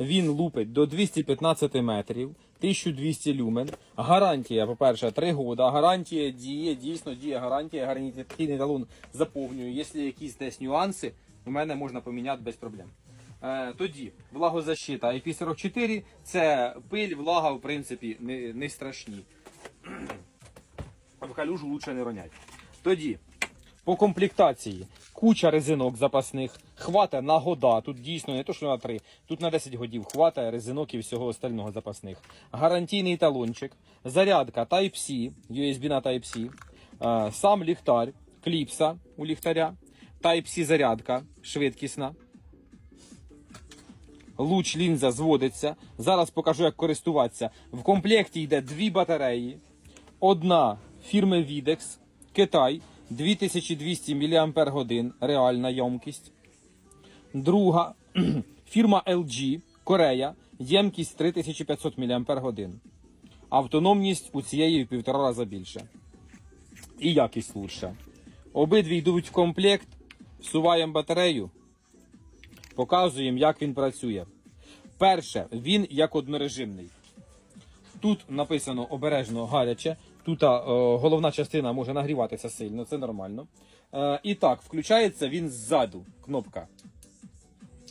Він лупить до 215 метрів, 1200 люмен. Гарантія, по-перше, 3 роки. Гарантія діє, дійсно діє гарантія. Гарантійний талон заповнюю. Якщо якісь десь нюанси, у мене можна поміняти без проблем. Е, тоді влагозащита IP44 це пиль, влага, в принципі, не, не страшні. В калюжу лучше не ронять. Тоді, по комплектації, куча резинок запасних, хвата на года. Тут дійсно не то, що на 3, тут на 10 годів хвата резинок і всього остального запасних. Гарантійний талончик, зарядка Type-C, USB на Type-C, сам ліхтар, кліпса у ліхтаря, Type-C зарядка швидкісна. Луч лінза зводиться. Зараз покажу, як користуватися. В комплекті йде дві батареї. Одна фірми Videx, Китай, 2200 мАч реальна ємкість. Друга фірма LG, Корея, ємкість 3500 мАч. Автономність у цієї в півтора рази більше. І якість лучша. Обидві йдуть в комплект, всуваємо батарею, показуємо, як він працює. Перше, він як однорежимний. Тут написано обережно гаряче. Тут а, е, головна частина може нагріватися сильно, це нормально. Е, і так, включається він ззаду. Кнопка.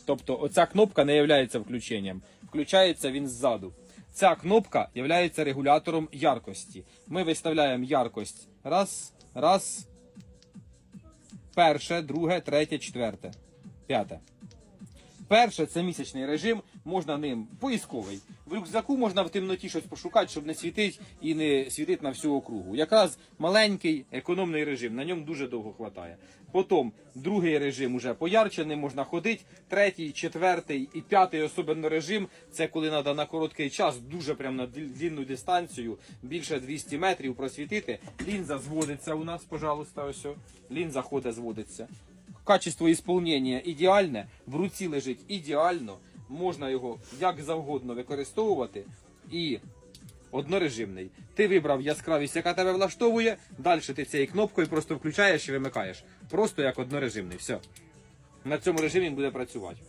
Тобто, оця кнопка не є включенням. Включається він ззаду. Ця кнопка є регулятором яркості. Ми виставляємо яркость. Раз, раз. Перше, друге, третє, четверте, п'яте. Перше це місячний режим, можна ним поїзковий. В рюкзаку можна в темноті щось пошукати, щоб не світить і не світить на всю округу. Якраз маленький економний режим, на ньому дуже довго хватає. Потім другий режим уже поярче, не можна ходити. Третій, четвертий і п'ятий особливо режим це коли треба на короткий час, дуже прям на длі- длінну дистанцію, більше 200 метрів просвітити. Лінза зводиться у нас, пожалуйста, ось. Лінза ходить, зводиться. Качество ісполнення ідеальне, в руці лежить ідеально, можна його як завгодно використовувати і однорежимний. Ти вибрав яскравість, яка тебе влаштовує, далі ти цією кнопкою просто включаєш і вимикаєш. Просто як однорежимний. Все. На цьому режимі він буде працювати.